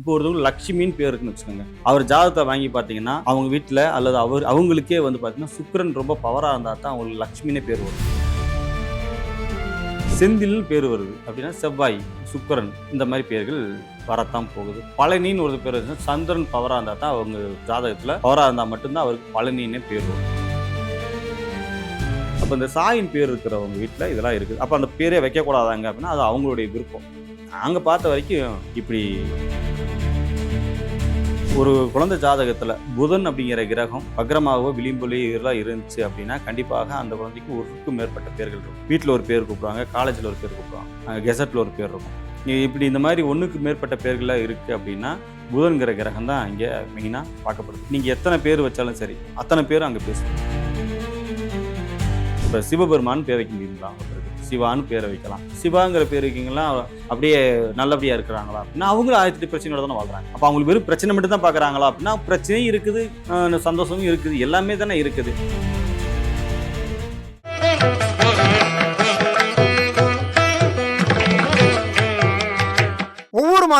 இப்போ ஒருத்தவங்க லக்ஷ்மின்னு பேர் இருக்குன்னு வச்சுக்கோங்க. அவர் ஜாதகத்தை வாங்கி பார்த்தீங்கன்னா அவங்க வீட்டில் அல்லது அவர் அவங்களுக்கே வந்து பார்த்தீங்கன்னா சுக்கரன் ரொம்ப பவராக இருந்தால் தான் அவங்களுக்கு லக்ஷ்மினே பேர் வரும். செந்தில் பேர் வருது. அப்படின்னா செவ்வாய் சுக்கரன் இந்த மாதிரி பேர்கள் வரத்தான் போகுது. பழனின்னு ஒரு பேர் இருந்துச்சுன்னா சந்திரன் பவராக இருந்தால் தான் அவங்க ஜாதகத்தில் பவராக இருந்தால் மட்டும்தான் அவருக்கு பழனின்னே பேர் வரும். அப்போ இந்த சாயின் பேர் இருக்கிறவங்க வீட்டில் இதெல்லாம் இருக்குது. அப்போ அந்த பேரே வைக்கக்கூடாதாங்க அப்படின்னா அது அவங்களுடைய விருப்பம். நாங்கள் பார்த்த வரைக்கும் இப்படி ஒரு குழந்தை ஜாதகத்தில் புதன் அப்படிங்கிற கிரகம் பக்ரமாகவோ விளிம்புலையோ இதெல்லாம் இருந்துச்சு அப்படின்னா கண்டிப்பாக அந்த குழந்தைக்கு ஒருக்கும் மேற்பட்ட பேர்கள் இருக்கும். வீட்டில் ஒரு பேர் கூப்பிடுவாங்க காலேஜில் ஒரு பேர் கூப்பிடுவாங்க கெசட்டில் ஒரு பேர் இருக்கும். இப்படி இந்த மாதிரி ஒன்றுக்கு மேற்பட்ட பேர்கள்லாம் இருக்குது அப்படின்னா புதன்கிற கிரகம் தான் இங்கே மெயினாக பார்க்கப்படுது. நீங்கள் எத்தனை பேர் வச்சாலும் சரி அத்தனை பேரும் அங்கே பேசும் இப்போ சிவபெருமான் பேர் வைக்க முடியுங்களா சிவான்னு பேரை வைக்கலாம். சிவாங்கிற பேர் வைக்கிங்களா அப்படியே நல்லபடியாக இருக்கிறாங்களா அப்படின்னா அவங்களும் ஆயிரத்தி பிரச்சனையோட தானே வாழ்றாங்க. அப்போ அவங்களுக்கு வெறும் பிரச்சனை மட்டும் தான் பார்க்குறாங்களா அப்படின்னா பிரச்சனையும் இருக்குது சந்தோஷமும் இருக்குது எல்லாமே தானே இருக்குது.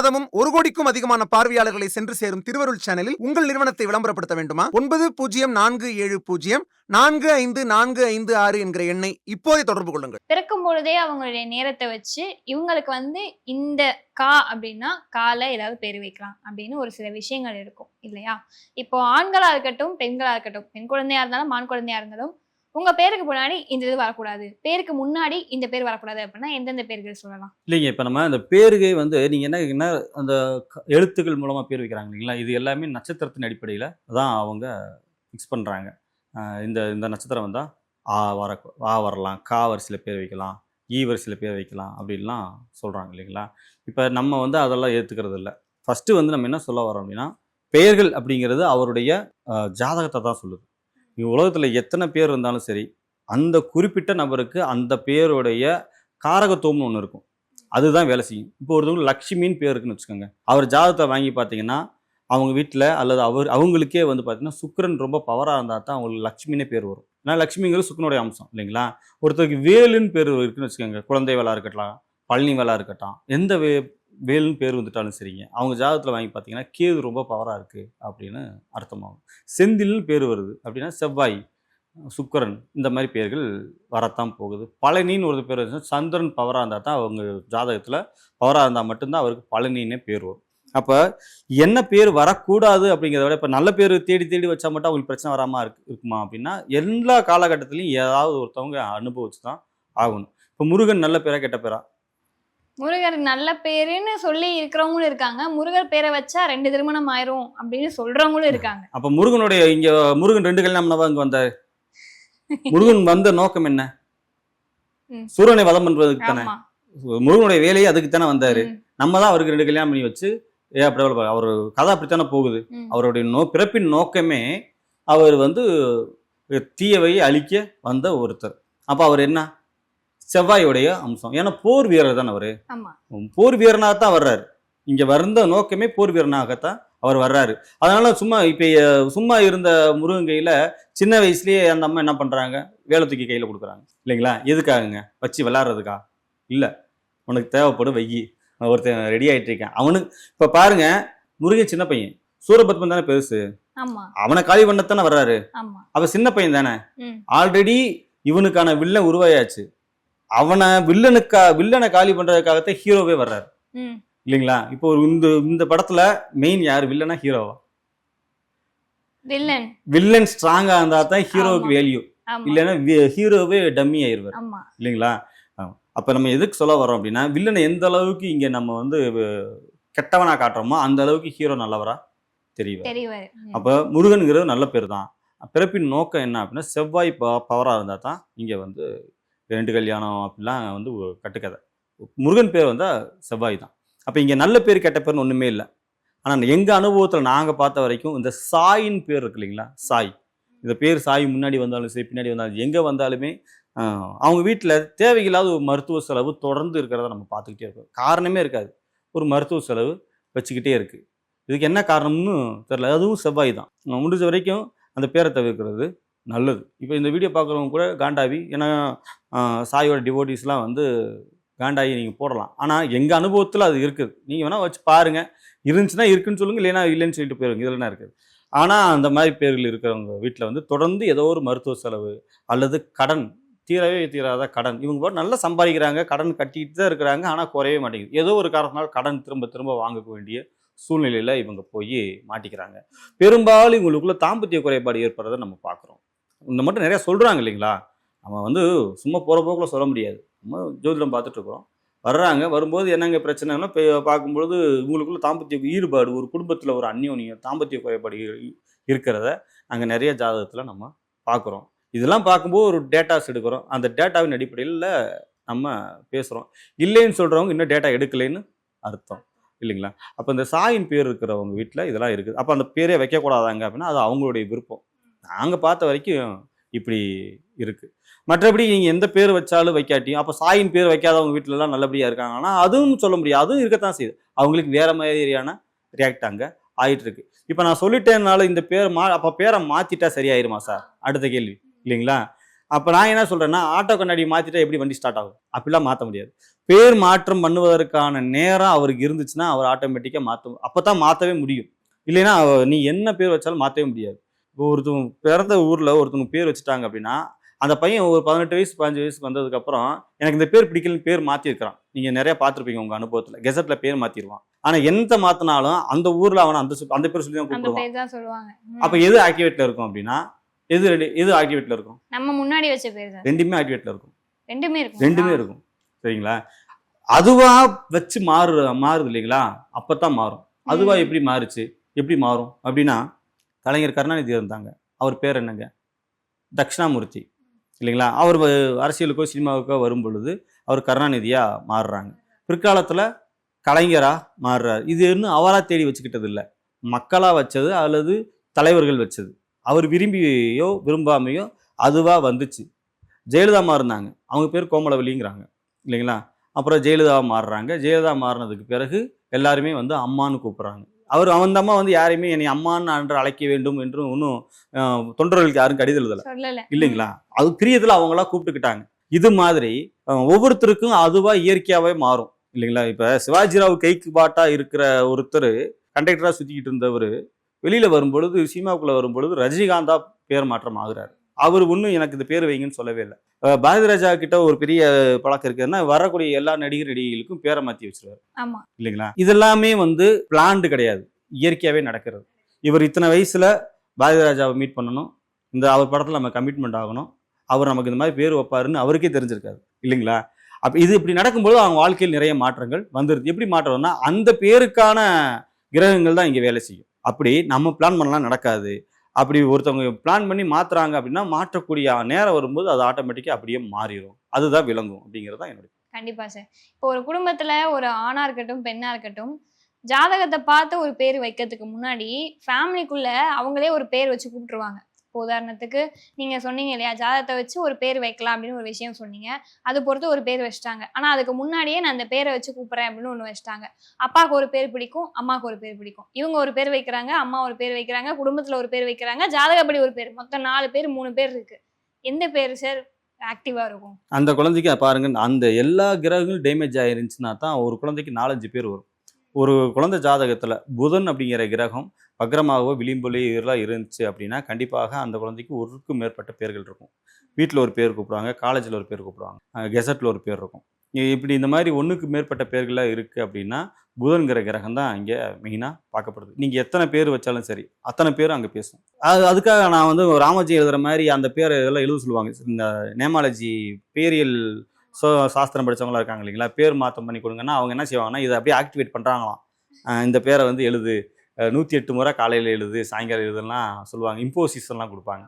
மாதமும் ஒரு கோடிக்கும் அதிகமான பார்வையாளர்களை சென்று சேரும் திருவருள் சேனலில் உங்கள் நிறுவனத்தை விளம்பரப்படுத்த வேண்டுமா? ஒன்பது பூஜ்ஜியம் நான்கு ஏழு பூஜ்ஜியம் நான்கு ஐந்து நான்கு ஐந்து ஆறு என்கிற எண்ணை இப்போதே தொடர்பு கொள்ளுங்கள். பிறக்கும் பொழுதே அவங்களுடைய நேரத்தை வச்சு இவங்களுக்கு வந்து இந்த கா அப்படின்னா காலை ஏதாவது பேர் வைக்கலாம் அப்படின்னு ஒரு சில விஷயங்கள் இருக்கும் இல்லையா? இப்போ ஆண்களா இருக்கட்டும் பெண்களா இருக்கட்டும் பெண் குழந்தையா இருந்தாலும் ஆண் குழந்தையா இருந்தாலும் உங்க பேருக்கு முன்னாடி இந்த இது வரக்கூடாது. பேருக்கு முன்னாடி இந்த பேர் வரக்கூடாது அப்படின்னா எந்தெந்த பேர்கள் சொல்லலாம்? இல்லைங்க இப்போ நம்ம இந்த பேருகை வந்து நீங்கள் என்ன என்ன அந்த க- எழுத்துக்கள் மூலமாக பேர் வைக்கிறாங்க இல்லைங்களா? இது எல்லாமே நட்சத்திரத்தின் அடிப்படையில் தான் அவங்க ஃபிக்ஸ் பண்ணுறாங்க இந்த இந்த நட்சத்திரம் வந்தால் ஆ வர ஆ வரலாம் கா வரிசையில் பேர் வைக்கலாம் ஈ வரிசையில் பேர் வைக்கலாம் அப்படின்லாம் சொல்கிறாங்க இல்லைங்களா? இப்போ நம்ம வந்து அதெல்லாம் ஏற்றுக்கிறது இல்லை. ஃபஸ்ட்டு வந்து நம்ம என்ன சொல்ல வரோம் அப்படின்னா பெயர்கள் அப்படிங்கிறது அவருடைய ஜாதகத்தை தான் சொல்லுது. உலகத்தில் எத்தனை பேர் இருந்தாலும் சரி அந்த குறிப்பிட்ட நபருக்கு அந்த பேருடைய காரகத்துவம்னு ஒன்று இருக்கும். அதுதான் வேலை செய்யும். இப்போ ஒருத்தவங்க லக்ஷ்மின்னு பேர் இருக்குன்னு வச்சுக்கோங்க. அவர் ஜாதகத்தை வாங்கி பார்த்தீங்கன்னா அவங்க வீட்டில் அல்லது அவர் அவங்களுக்கே வந்து பார்த்தீங்கன்னா சுக்கரன் ரொம்ப பவராக இருந்தால் தான் அவங்களுக்கு லக்ஷ்மினே பேர் வரும். ஏன்னா லக்ஷ்மிங்கிறது சுக்கனுடைய அம்சம் இல்லைங்களா? ஒருத்தருக்கு வேலுன்னு பேர் இருக்குன்னு வச்சுக்கோங்க. குழந்தை வேலா இருக்கட்டும் பழனி வேலா இருக்கட்டும் எந்த வே வேலுன்னு பேர் வந்துட்டாலும் சரிங்க. அவங்க ஜாதகத்தில் வாங்கி பார்த்தீங்கன்னா கேது ரொம்ப பவராக இருக்குது அப்படின்னு அர்த்தமாகும். செந்தில்னு பேர் வருது. அப்படின்னா செவ்வாய் சுக்கரன் இந்த மாதிரி பேர்கள் வரத்தான் போகுது. பழனின்னு ஒரு பேர் வந்துச்சுன்னா சந்திரன் பவராக இருந்தால் தான் அவங்க ஜாதகத்தில் பவராக இருந்தால் மட்டும்தான் அவருக்கு பழனின்னே பேர் வரும். அப்போ என்ன பேர் வரக்கூடாது அப்படிங்கிறத விட இப்போ நல்ல பேர் தேடி தேடி வச்சா மட்டும் அவங்களுக்கு பிரச்சனை வராமல் இருக்கு இருக்குமா அப்படின்னா எல்லா காலகட்டத்திலையும் ஏதாவது ஒருத்தவங்க அனுபவிச்சு தான் ஆகணும். இப்போ முருகன் நல்ல பேரா கெட்ட பேரா? முருகர் நல்ல பேருன்னு சொல்லி இருக்கிறவங்களும் இருக்காங்க. முருகர் பேரை வச்சா ரெண்டு திருமணம் ஆயிரும் அப்படின்னு சொல்றவங்களும் இருக்காங்க. அப்போ முருகனுடைய இங்கே முருகன் ரெண்டு கல்யாணம் இங்கே வந்தார்? முருகன் வந்த நோக்கம் என்ன. சூரனை வதம் பண்ணுறதுக்கு தானே. முருகனுடைய வேலையை அதுக்கு தானே வந்தாரு. நம்ம தான் அவருக்கு ரெண்டு கல்யாணம் பண்ணி வச்சு ஏன் அப்படி அவர் கதை அப்படித்தானே போகுது. அவருடைய நோ பிறப்பின் நோக்கமே அவர் வந்து தீயவை அழிக்க வந்த ஒருத்தர். அப்போ அவர் என்ன? செவ்வாயுடைய அம்சம். ஏன்னா போர் வீரர் தானே அவர்? போர் வீரனாக தான் வர்றாரு. இங்கே வந்த நோக்கமே போர் வீரனாகத்தான் அவர் வர்றாரு. அதனால சும்மா இப்போ சும்மா இருந்த முருகன் கையில் சின்ன வயசுலயே அந்த அம்மா என்ன பண்ணுறாங்க வேலை தூக்கி கையில் கொடுக்குறாங்க. இல்லைங்களா? எதுக்காகங்க? வச்சு விளாட்றதுக்கா? இல்லை. உனக்கு தேவைப்படும் நான் ஒருத்தன் ரெடி ஆகிட்டு இருக்கேன். அவனுக்கு இப்போ பாருங்க முருகன் சின்ன பையன். சூரபத்மன் தானே பெருசு. அவனை காலி பண்ணத்தானே வர்றாரு. ஆமா. அவ சின்ன பையன் தானே. ஆல்ரெடி இவனுக்கான வில்லன் உருவாயாச்சு. அவனை வில்லனுக்கா வில்லனை காலி பண்றதுக்காகத்தான் ஹீரோவே வர்றாரு. இல்லைங்களா? இப்போ ஒரு இந்த இந்த படத்துல மெயின் யார்? வில்லனா ஹீரோவா? வில்லன். வில்லன் ஸ்ட்ராங்கா இருந்தா தான் ஹீரோவுக்கு. வேல்யூ இல்லைன்னா ஹீரோவே டம்மி ஆயிருவார். ஆமா. இல்லைங்களா. அப்ப நம்ம எதுக்கு சொல்ல வரோம் அப்படின்னா வில்லனை எந்த அளவுக்கு இங்க நம்ம வந்து கெட்டவனா காட்டுறோமோ அந்த அளவுக்கு ஹீரோ நல்லவரா தெரியும் தெரியவாரு. அப்போ முருகனுங்கிறது நல்ல பேர் தான். பிறப்பின் நோக்கம் என்ன அப்படின்னா செவ்வாய் ப பவராக இருந்தால் தான் இங்கே வந்து ரெண்டு கல்யாணம் அப்படிலாம் வந்து கட்டுக்கதை. முருகன் பேர் வந்தால் செவ்வாய் தான். அப்போ இங்கே நல்ல பேர் கெட்ட பேர்னு ஒன்றுமே இல்லை. ஆனால் எங்கள் அனுபவத்தில் நாங்கள் பார்த்த வரைக்கும் இந்த சாயின் பேர் இருக்கு இல்லைங்களா? சாய். இந்த பேர் சாய் முன்னாடி வந்தாலும் சரி பின்னாடி வந்தாலும் எங்கே வந்தாலுமே அவங்க வீட்டில் தேவையில்லாத ஒரு மருத்துவ செலவு தொடர்ந்து இருக்கிறத நம்ம பார்த்துக்கிட்டே இருக்கோம். காரணமே இருக்காது. ஒரு மருத்துவ செலவு வச்சுக்கிட்டே இருக்குது இதுக்கு என்ன காரணம்னு தெரில அதுவும் செவ்வாய் தான். முடிஞ்ச வரைக்கும் அந்த பேரை தவிர்க்கிறது. நல்லது. இப்போ இந்த வீடியோ பார்க்குறவங்க கூட காண்டாவி ஏன்னா சாயோட டிவோட்டிஸ்லாம் வந்து காண்டாயி நீங்கள் போடலாம். ஆனால் எங்கள் அனுபவத்தில் அது இருக்குது. நீங்கள் வேணால் வச்சு பாருங்கள் இருந்துச்சுன்னா இருக்குன்னு சொல்லுங்கள் இல்லைன்னா இல்லைன்னு சொல்லிட்டு போயிருங்க இதில் என்ன இருக்குது? ஆனால் அந்த மாதிரி பேர்கள் இருக்கிறவங்க வீட்டில் வந்து தொடர்ந்து ஏதோ ஒரு மருத்துவ செலவு அல்லது கடன் தீரவே தீராத கடன் இவங்க பாட்டு நல்லா சம்பாதிக்கிறாங்க கடன் கட்டிட்டு தான் இருக்கிறாங்க ஆனால் குறையவே மாட்டேங்குது. ஏதோ ஒரு காரணத்தினால் கடன் திரும்ப திரும்ப வாங்க வேண்டிய சூழ்நிலையில் இவங்க போய் மாட்டிக்கிறாங்க. பெரும்பாலும் இவங்களுக்குள்ள தாம்பத்திய குறைபாடு ஏற்படுறதை நம்ம பார்க்குறோம். இந்த மட்டும் நிறையா சொல்கிறாங்க இல்லைங்களா? நம்ம வந்து சும்மா போகிற போக்கில் சொல்ல முடியாது. நம்ம ஜோதிடம் பார்த்துட்ருக்குறோம் வர்றாங்க. வரும்போது என்னங்க பிரச்சனைனா இப்போ பார்க்கும்பொழுது இவங்களுக்குள்ள தாம்பத்திய ஈடுபாடு ஒரு குடும்பத்தில் ஒரு அந்யோன்யம் தாம்பத்திய குறைபாடு இருக்கிறத நாங்கள் நிறைய ஜாதகத்தில் நம்ம பார்க்குறோம். இதெல்லாம் பார்க்கும்போது ஒரு டேட்டாஸ் எடுக்கிறோம். அந்த டேட்டாவின் அடிப்படையில் நம்ம பேசுகிறோம் இல்லைன்னு சொல்கிறவங்க இன்னும் டேட்டா எடுக்கலைன்னு அர்த்தம். இல்லைங்களா? அப்போ இந்த சாயின் பேர் இருக்கிறவங்க வீட்டில் இதெல்லாம் இருக்குது. அப்போ அந்த பேரே வைக்கக்கூடாதாங்க அப்படின்னா அது அவங்களுடைய விருப்பம். நாங்கள் பார்த்த வரைக்கும் இப்படி இருக்குது மற்றபடி நீங்கள் எந்த பேர் வச்சாலும் வைக்காட்டியும் அப்போ சாயின் பேர் வைக்காதவங்க வீட்டிலலாம் நல்லபடியாக இருக்காங்கன்னா அதுவும் சொல்ல முடியாது. அதுவும் இருக்கத்தான் செய்யுது. அவங்களுக்கு வேறு மாதிரியான ரியாக்ட் அங்கே ஆகிட்டுருக்கு இப்போ நான் சொல்லிட்டேனால இந்த பேர் மா அப்போ பேரை மாற்றிட்டா சரியாயிருமா சார்? அடுத்த கேள்வி. இல்லைங்களா? அப்போ நான் என்ன சொல்கிறேன்னா ஆட்டோ கண்ணாடி மாற்றிட்டா எப்படி வண்டி ஸ்டார்ட் ஆகும்? அப்படிலாம் மாற்ற முடியாது. பேர் மாற்றம் பண்ணுவதற்கான நேரம் அவருக்கு இருந்துச்சுன்னா அவர் ஆட்டோமேட்டிக்காக மாற்ற அப்போ தான் மாற்றவே முடியும். இல்லைன்னா நீ என்ன பேர் வச்சாலும் மாற்றவே முடியாது. இப்போ ஒருத்தவங்க பிறந்த ஊரில் ஒருத்தவங்க பேர் வச்சுட்டாங்க அப்படின்னா அந்த பையன் ஒரு பதினெட்டு வயசு பதினஞ்சு வயசுக்கு வந்ததுக்கப்புறம் எனக்கு இந்த பேர் பிடிக்கலன்னு பேர் மாற்றிருக்கிறான் நீங்கள் நிறைய பார்த்துருப்பீங்க உங்கள் அனுபவத்தில். கெசட்டில் பேர் மாற்றிடுவான் ஆனால் எந்த மாற்றினாலும் அந்த ஊரில் அவனை அந்த அந்த பேர் சொல்லி தான் கூப்பிடுவான். தான். அப்போ எது ஆக்டிவேட்டில் இருக்கும் அப்படின்னா எது எது ஆக்டிவேட்டில் இருக்கும்? நம்ம முன்னாடி வச்ச பேர் தான். ரெண்டுமே ஆக்டிவேட்டில் இருக்கும். ரெண்டுமே இருக்கும். ரெண்டுமே இருக்கும். சரிங்களா? அதுவா வச்சு மாறு மாறுது இல்லைங்களா? அப்பதான் மாறும். அதுவா. எப்படி மாறுச்சு? எப்படி மாறும்? அப்படின்னா கலைஞர் கருணாநிதி இருந்தாங்க. அவர் பேர் என்னங்க? தக்ஷணாமூர்த்தி இல்லைங்களா? அவர் வ- அரசியலுக்கோ சினிமாவுக்கோ வரும் பொழுது அவர் கருணாநிதியாக மாறுறாங்க. பிற்காலத்தில் கலைஞராக மாறுறாரு. இது இன்னும் அவராக தேடி வச்சுக்கிட்டது இல்லை மக்களாக வச்சது அல்லது தலைவர்கள் வச்சது. அவர் விரும்பியோ விரும்பாமையோ அதுவாக வந்துச்சு. ஜெயலலிதா இருந்தாங்க அவங்க பேர் கோமலவல்லிங்கிறாங்க. இல்லைங்களா? அப்புறம் ஜெயலலிதா மாறுறாங்க. ஜெயலலிதா மாறினதுக்கு பிறகு எல்லாருமே வந்து அம்மான்னு கூப்பிட்றாங்க. அவர் அந்த அம்மா வந்து யாரையுமே என்னை அம்மான்னு அன்று அழைக்க வேண்டும் என்று ஒன்றும் தொண்டர்களுக்கு யாரும் கடிதம் எழுதலை. இல்லைங்களா? அது பிரியத்தில் அவங்களா கூப்பிட்டுக்கிட்டாங்க. இது மாதிரி ஒவ்வொருத்தருக்கும் அதுவா இயற்கையாவே மாறும். இல்லைங்களா? இப்ப சிவாஜிராவ் கைக்கு பாட்டா இருக்கிற ஒருத்தர் கண்டக்டரா சுத்திக்கிட்டு இருந்தவர் வெளியில வரும்பொழுது சினிமாவுக்குள்ள வரும்பொழுது ரஜினிகாந்தா பேர் மாற்றம் ஆகுறாரு அவர் ஒன்றும் எனக்கு இந்த பேர் வைங்கன்னு சொல்லவே இல்லை. பாரதி ராஜா கிட்ட ஒரு பெரிய பழக்கம் இருக்குதுன்னா வரக்கூடிய எல்லா நடிகர் நடிகைகளுக்கும் பேரை மாற்றி வச்சிருவாரு. ஆமா. இல்லைங்களா? இதெல்லாமே வந்து பிளான்டு கிடையாது. இயற்கையாகவே நடக்கிறது. இவர் இத்தனை வயசுல பாரதி ராஜாவை மீட் பண்ணணும். இந்த அவர் படத்தில் நம்ம கமிட்மெண்ட் ஆகணும். அவர் நமக்கு இந்த மாதிரி பேர் வைப்பாருன்னு அவருக்கே தெரிஞ்சிருக்காது. இல்லைங்களா? அப்போ இது இப்படி நடக்கும்போது அவங்க வாழ்க்கையில் நிறைய மாற்றங்கள் வந்துருது. எப்படி மாற்றம்னா அந்த பேருக்கான கிரகங்கள் தான் இங்கே வேலை செய்யும். அப்படி நம்ம பிளான் பண்ணலாம் நடக்காது. அப்படி ஒருத்தவங்க பிளான் பண்ணி மாற்றுறாங்க அப்படின்னா மாற்றக்கூடிய நேரம் வரும்போது அது ஆட்டோமேட்டிக்காக அப்படியே மாறிடும் அதுதான் விளங்கும் அப்படிங்கிறது தான் என்னுடைய கண்டிப்பா சார் இப்போ ஒரு குடும்பத்துல ஒரு ஆணா இருக்கட்டும் பெண்ணா இருக்கட்டும் ஜாதகத்தை பார்த்து ஒரு பேர் வைக்கிறதுக்கு முன்னாடி ஃபேமிலிக்குள்ள அவங்களே ஒரு பேர் வச்சு கூப்பிட்டுருவாங்க. இப்போ உதாரணத்துக்கு நீங்க சொன்னீங்க இல்லையா ஜாதகத்தை வச்சு ஒரு பேர் வைக்கலாம் அப்படின்னு ஒரு விஷயம் சொன்னீங்க. அது பொறுத்து ஒரு பேர் வச்சிட்டாங்க. ஆனா அதுக்கு முன்னாடியே நான் அந்த பேரை வச்சு கூப்பிடுறேன் அப்படின்னு ஒன்று வச்சிட்டாங்க. அப்பாவுக்கு ஒரு பேர் பிடிக்கும் அம்மாவுக்கு ஒரு பேர் பிடிக்கும். இவங்க ஒரு பேர் வைக்கிறாங்க அம்மா ஒரு பேர் வைக்கிறாங்க குடும்பத்துல ஒரு பேர் வைக்கிறாங்க ஜாதகப்படி ஒரு பேர். மொத்தம் நாலு பேர் மூணு பேர் இருக்கு. எந்த பேர் சார் ஆக்டிவா இருக்கும். அந்த குழந்தைக்கு பாருங்க அந்த எல்லா கிரகங்களும் டேமேஜ் ஆயிருந்துச்சுன்னா தான் ஒரு குழந்தைக்கு நாலஞ்சு பேர் வரும். ஒரு குழந்தை ஜாதகத்தில் புதன் அப்படிங்கிற கிரகம் வக்ரமாகவோ விளிம்புலையோ இதெல்லாம் இருந்துச்சு அப்படின்னா கண்டிப்பாக அந்த குழந்தைக்கு ஒருக்கும் மேற்பட்ட பேர்கள் இருக்கும். வீட்டில் ஒரு பேர் கூப்பிடுவாங்க காலேஜில் ஒரு பேர் கூப்பிடுவாங்க கெசட்டில் ஒரு பேர் இருக்கும். இப்படி இந்த மாதிரி ஒன்றுக்கு மேற்பட்ட பேர்களாக இருக்குது அப்படின்னா புதன்கிற கிரகம் தான் இங்கே மெயினாக பார்க்கப்படுது. நீங்கள் எத்தனை பேர் வச்சாலும் சரி அத்தனை பேரும் அங்கே பேசும். அது அதுக்காக நான் வந்து ராமஜி எழுதுகிற மாதிரி அந்த பேர் இதெல்லாம் எழுத சொல்லுவாங்க. இந்த நேமாலஜி பேரியல் ஸோ சாஸ்திரம் படித்தவங்களாம் இருக்காங்க இல்லைங்களா? பேர் மாற்றம் பண்ணி கொடுங்கன்னா அவங்க என்ன செய்வாங்கன்னா இதை அப்படியே ஆக்டிவேட் பண்ணுறாங்களாம் இந்த பேரை வந்து எழுது. நூற்றி எட்டு முறை காலையில் எழுது சாயங்காலம் எழுதுலாம் சொல்லுவாங்க. இம்போசிஸ்லாம் கொடுப்பாங்க.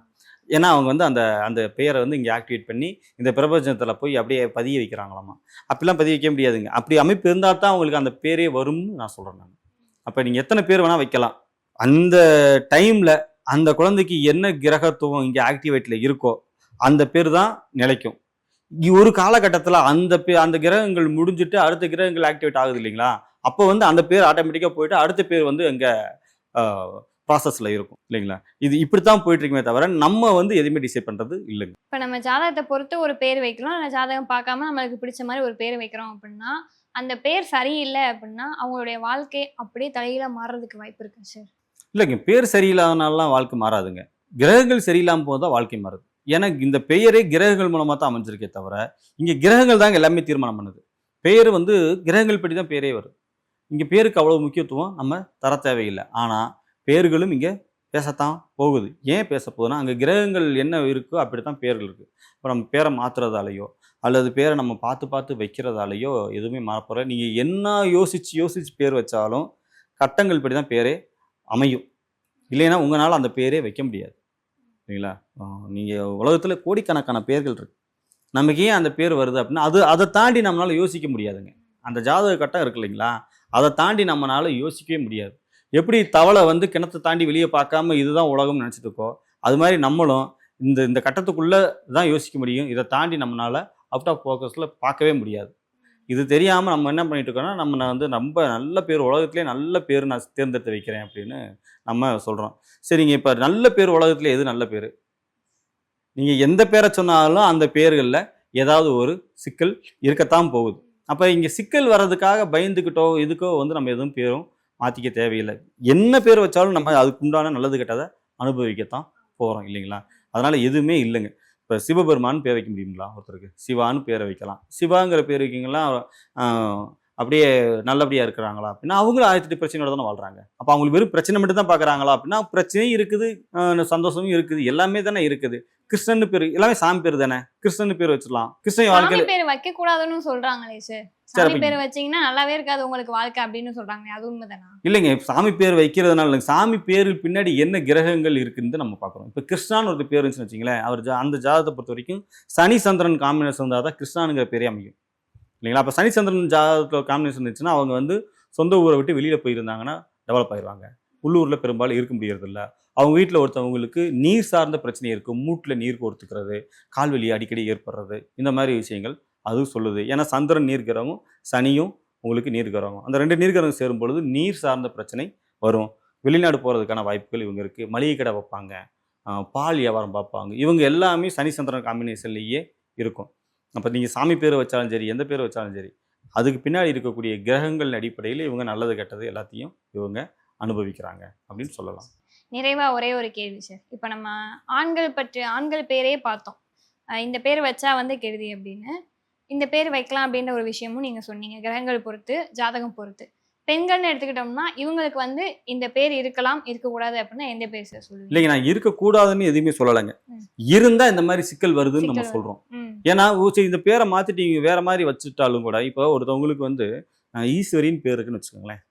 ஏன்னா அவங்க வந்து அந்த அந்த பேரை வந்து இங்கே ஆக்டிவேட் பண்ணி இந்த பிரபஞ்சத்தில் போய் அப்படியே பதிய வைக்கிறாங்களாமா. அப்படிலாம் பதிய வைக்க முடியாதுங்க. அப்படி அமைப்பு இருந்தால் தான் அவங்களுக்கு அந்த பேரே வரும்னு நான் சொல்கிறேன் நான். அப்போ நீங்கள் எத்தனை பேர் வேணால் வைக்கலாம். அந்த டைமில் அந்த குழந்தைக்கு என்ன கிரகத்துவம் இங்கே ஆக்டிவேட்டில் இருக்கோ அந்த பேர் தான் நிலைக்கும். ஒரு காலகட்டத்தில் அந்த பே அந்த கிரகங்கள் முடிஞ்சிட்டு அடுத்த கிரகங்கள் ஆக்டிவேட் ஆகுது இல்லைங்களா? அப்போ வந்து அந்த பேர் ஆட்டோமேட்டிக்காக போயிட்டு அடுத்த பேர் வந்து எங்க ப்ராசஸில் இருக்கும் இல்லைங்களா? இது இப்படி தான் போயிட்டு இருக்குமே தவிர நம்ம வந்து எதுவுமே டிசைட் பண்ணுறது இல்லைங்க. இப்போ நம்ம ஜாதகத்தை பொறுத்து ஒரு பேர் வைக்கிறோம் இல்லை ஜாதகம் பார்க்காம நம்மளுக்கு பிடிச்ச மாதிரி ஒரு பேர் வைக்கிறோம் அப்படின்னா அந்த பேர் சரியில்லை அப்படின்னா அவங்களுடைய வாழ்க்கை அப்படியே தலையில மாறுறதுக்கு வாய்ப்பு இருக்கு சார்? இல்லைங்க பேர் சரியில்லாதனாலாம் வாழ்க்கை மாறாதுங்க. கிரகங்கள் சரியில்லாமல் போது தான் வாழ்க்கை மாறுது. ஏன்னா இந்த பெயரே கிரகங்கள் மூலமாக தான் அமைஞ்சிருக்கே தவிர இங்கே கிரகங்கள் தாங்க எல்லாமே தீர்மானம் பண்ணுது. பெயர் வந்து கிரகங்கள் படி தான் பேரே வருது. இங்கே பேருக்கு அவ்வளோ முக்கியத்துவம் நம்ம தர தேவையில்லை. ஆனால் பேர்களும் இங்கே பேசத்தான் போகுது. ஏன் பேச போகுதுன்னா அங்கே கிரகங்கள் என்ன இருக்கோ அப்படி தான் பேர்கள் இருக்குது இப்போ நம்ம பேரை மாற்றுறதாலேயோ அல்லது பேரை நம்ம பார்த்து பார்த்து வைக்கிறதாலேயோ எதுவுமே மாறப்போகிற நீங்கள் என்ன யோசித்து யோசித்து பேர் வச்சாலும் கட்டங்கள் படி தான் பேரே அமையும். இல்லைன்னா உங்களால் அந்த பேரே வைக்க முடியாது. சரிங்களா நீங்கள் உலகத்தில் கோடிக்கணக்கான பேர்கள் இருக்கு. நமக்கு ஏன் அந்த பேர் வருது அப்படின்னா அது அதை தாண்டி நம்மளால் யோசிக்க முடியாதுங்க. அந்த ஜாதக கட்டம் இருக்கு இல்லைங்களா? அதை தாண்டி நம்மளால யோசிக்கவே முடியாது. எப்படி தவளை வந்து கிணத்தை தாண்டி வெளியே பார்க்காம இதுதான் உலகம்னு நினச்சிட்டுக்கோ அது மாதிரி நம்மளும் இந்த இந்த கட்டத்துக்குள்ளே தான் யோசிக்க முடியும். இதை தாண்டி நம்மளால் அவுட் ஆஃப் ஃபோக்கஸில் பார்க்கவே முடியாது. இது தெரியாமல் நம்ம என்ன பண்ணிட்டு இருக்கோம்னா நம்ம நான் வந்து ரொம்ப நல்ல பேர் உலகத்திலே நல்ல பேர் நான் தேர்ந்தெடுத்து வைக்கிறேன் அப்படின்னு நம்ம சொல்கிறோம் சரிங்க இப்போ நல்ல பேர் உலகத்தில் எது நல்ல பேர்? நீங்கள் எந்த பேரை சொன்னாலும் அந்த பேர்களில் ஏதாவது ஒரு சிக்கல் இருக்கத்தான் போகுது. அப்போ இங்கே சிக்கல் வர்றதுக்காக பயந்துக்கிட்டோ இதுக்கோ வந்து நம்ம எதுவும் பேரும் மாற்றிக்க தேவையில்லை. என்ன பேர் வச்சாலும் நம்ம அதுக்கு உண்டான நல்லது கெட்டதை அனுபவிக்கத்தான் போகிறோம் இல்லைங்களா? அதனால் எதுவுமே இல்லைங்க. இப்போ சிவபெருமான் பேர் வைக்க முடியுங்களா? ஒருத்தருக்கு. சிவான்னு பேரை வைக்கலாம். சிவாங்கிற பேர் வைக்கிங்களா அப்படியே நல்லபடியாக இருக்கிறாங்களா அப்படின்னா அவங்களும் ஆயிரத்தி எட்டு பிரச்சனையோட தானே வாழ்கிறாங்க அப்போ அவங்களுக்கு வெறும் பிரச்சனை மட்டும் தான் பார்க்குறாங்களா அப்படின்னா பிரச்சனையும் இருக்குது சந்தோஷமும் இருக்குது. எல்லாமே தானே இருக்குது. கிருஷ்ணன் பேர் எல்லாமே சாமி பேர் தானே. கிருஷ்ணன் பேர் வச்சிடலாம். கிருஷ்ணன் சாமி வாழ்க்கையில் பேர் வைக்க கூடாதுன்னு சொல்றாங்களே சார். சாமி பேர் வச்சீங்கன்னா நல்லாவே இருக்காது உங்களுக்கு வாழ்க்கை அப்படின்னு சொல்றாங்களே அது உண்மைதானா? இல்லைங்க சாமி பேர் வைக்கிறதுனால இல்லைங்க. சாமி பேரு பின்னாடி என்ன கிரகங்கள் இருக்குன்னு நம்ம பார்க்குறோம். இப்போ கிருஷ்ணான்னு ஒரு பேர் இருந்துச்சுன்னு வச்சிங்களேன் அவர் அந்த ஜாதகத்தை பொறுத்த வரைக்கும் சனி சந்திரன் காம்பினேஷன் இருந்தால் தான் கிருஷ்ணானுங்கிற பேரே அமையும். இல்லைங்களா? அப்போ சனி சந்திரன் ஜாதகத்தில் காம்பினேஷன் இருந்துச்சுன்னா அவங்க வந்து சொந்த ஊரை விட்டு வெளியில் போயிருந்தாங்கன்னா டெவலப் ஆயிடுவாங்க உள்ளூரில் பெரும்பாலும் இருக்க முடியறது இல்ல அவங்க வீட்டில் ஒருத்தவங்களுக்கு நீர் சார்ந்த பிரச்சனை இருக்கும். மூட்டில் நீர் கோர்த்துக்கிறது கால்வலி அடிக்கடி ஏற்படுறது இந்த மாதிரி விஷயங்கள் அதுவும் சொல்லுது. ஏன்னா சந்திரன் நீர்கிரகம் சனியும் உங்களுக்கு நீர்கிரகம் அந்த ரெண்டு நீர்கிரகம் சேரும் பொழுது நீர் சார்ந்த பிரச்சனை வரும். வெளிநாடு போகிறதுக்கான வாய்ப்புகள் இவங்க இருக்குது மளிகை கடை வைப்பாங்க. பால் வியாபாரம் பார்ப்பாங்க. இவங்க எல்லாமே சனி சந்திரன் காம்பினேஷன்லேயே இருக்கும். அப்போ நீங்கள் சாமி பேர் வச்சாலும் சரி எந்த பேர் வச்சாலும் சரி அதுக்கு பின்னாடி இருக்கக்கூடிய கிரகங்கள் அடிப்படையில் இவங்க நல்லது கெட்டது எல்லாத்தையும் இவங்க அனுபவிக்கிறாங்க அப்படின்னு சொல்லலாம். நிறைவா ஒரே ஒரு கேள்வி சார் இப்போ நம்ம ஆண்கள் பற்றி ஆண்கள் பேரே பார்த்தோம். இந்த பேர் வச்சா வந்து கெடுதி அப்படின்னு. இந்த பேர் வைக்கலாம் அப்படின்ற ஒரு விஷயமும் நீங்க சொன்னீங்க கிரகங்கள் பொறுத்து ஜாதகம் பொறுத்து. பெண்கள்னு எடுத்துக்கிட்டோம்னா இவங்களுக்கு வந்து இந்த பேர் இருக்கலாம் இருக்கக்கூடாது அப்படின்னா எந்த பேர் சார் சொல்லுவீங்க? இல்லைங்க நான் இருக்கக்கூடாதுன்னு எதுவுமே சொல்லலைங்க. ம். இருந்தால் இந்த மாதிரி சிக்கல் வருதுன்னு நம்ம சிக்கல் சொல்கிறோம் ம். ஏன்னா இந்த பேரை மாற்றிட்டு நீங்கள் வேற மாதிரி வச்சுட்டாலும் கூட இப்போ ஒருத்தவங்களுக்கு வந்து ஈஸ்வரின்னு பேர் இருக்குன்னு வச்சுக்கோங்களேன்.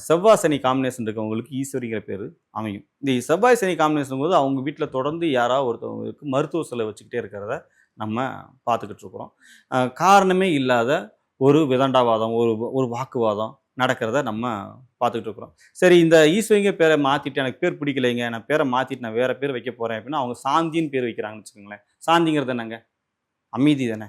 செவ்வாய் சனி காம்பினேஷன் இருக்கவங்களுக்கு ஈஸ்வரிங்கிற பேர் அமையும். இந்த செவ்வாய் சனி காம்பினேஷன் போது அவங்க வீட்டில் தொடர்ந்து யாராவது ஒருத்தவங்களுக்கு மருத்துவ செலவு வச்சுக்கிட்டே இருக்கிறத நம்ம பார்த்துக்கிட்டு இருக்கிறோம் காரணமே இல்லாத ஒரு விதண்டாவாதம் ஒரு ஒரு வாக்குவாதம் நடக்கிறத நம்ம பார்த்துக்கிட்டு இருக்கிறோம் சரி இந்த ஈஸ்வரிங்க பேரை மாற்றிட்டு எனக்கு பேர் பிடிக்கலைங்க நான் பேரை மாற்றிட்டு நான் வேற பேர் வைக்க போகிறேன் அப்படின்னா அவங்க சாந்தின்னு பேர் வைக்கிறாங்கன்னு வச்சுக்கோங்களேன். சாந்திங்கிறது என்னங்க? அமைதி தானே?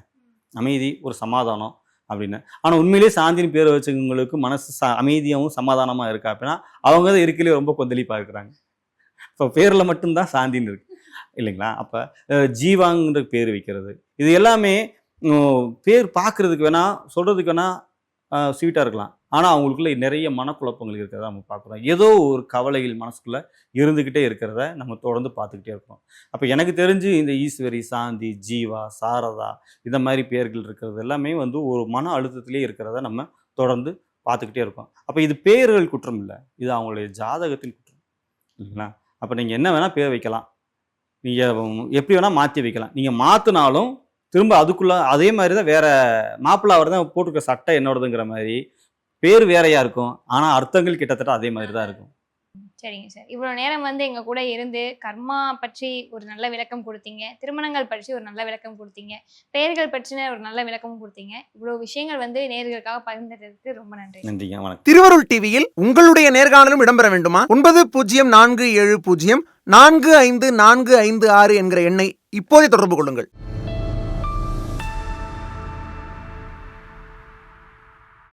அமைதி ஒரு சமாதானம் அப்படின்னு. ஆனால் உண்மையிலேயே சாந்தின்னு பேர் வச்சுக்கவங்களுக்கு மனசு ச அமைதியாகவும் சமாதானமாக இருக்கா அப்படின்னா அவங்க தான் இருக்கலே ரொம்ப கொந்தளிப்பாக இருக்கிறாங்க. இப்போ பேரில் மட்டும்தான் சாந்தின்னு இருக்குது இல்லைங்களா? அப்போ ஜீவாங்கிற பேர் வைக்கிறது. இது எல்லாமே பேர் பார்க்குறதுக்கு வேணால் சொல்கிறதுக்கு வேணால் ஸ்வீட்டாக இருக்கலாம். ஆனால் அவங்களுக்குள்ள நிறைய மனக்குழப்பங்கள் இருக்கிறத நம்ம பார்க்குறோம் ஏதோ ஒரு கவலைகள் மனசுக்குள்ளே இருந்துக்கிட்டே இருக்கிறத நம்ம தொடர்ந்து பார்த்துக்கிட்டே இருக்கோம் அப்போ எனக்கு தெரிஞ்சு இந்த ஈஸ்வரி சாந்தி ஜீவா சாரதா இந்த மாதிரி பேர்கள் இருக்கிறது எல்லாமே வந்து ஒரு மன அழுத்தத்திலே இருக்கிறத நம்ம தொடர்ந்து பார்த்துக்கிட்டே இருக்கோம். அப்போ இது பேர்கள் குற்றம் இல்லை. இது அவங்களுடைய ஜாதகத்தின் குற்றம். இல்லைங்களா? அப்போ நீங்கள் என்ன வேணால் பேர் வைக்கலாம். நீங்கள் எப்படி வேணால் மாற்றி வைக்கலாம். நீங்கள் மாற்றினாலும் திரும்ப அதுக்குள்ளே அதே மாதிரி தான் வேறு மாப்பிள்ளை அவர் தான் போட்டிருக்க சட்டை என்னோடதுங்கிற மாதிரி பேர் வேறையாக இருக்கும். ஆனால் அர்த்தங்கள் கிட்டத்தட்ட அதே மாதிரி தான் இருக்கும். சரிங்க சார். இவ்வளோ நேரம் வந்து எங்க கூட இருந்து கர்மா பற்றி ஒரு நல்ல விளக்கம் கொடுத்தீங்க. திருமணங்கள் பற்றி ஒரு நல்ல விளக்கம் கொடுத்தீங்க. பெயர்கள் பற்றின ஒரு நல்ல விளக்கமும் கொடுத்தீங்க. இவ்வளோ விஷயங்கள் வந்து நேர்களுக்காக பகிர்ந்ததுக்கு ரொம்ப நன்றி. நன்றிங்க வணக்கம். திருவருள் டிவியில் உங்களுடைய நேர்காணலும் இடம்பெற வேண்டுமா? ஒன்பது பூஜ்ஜியம் நான்கு ஏழு பூஜ்ஜியம் நான்கு ஐந்து நான்கு ஐந்து ஆறு என்கிற எண்ணை இப்போதே தொடர்பு கொள்ளுங்கள்.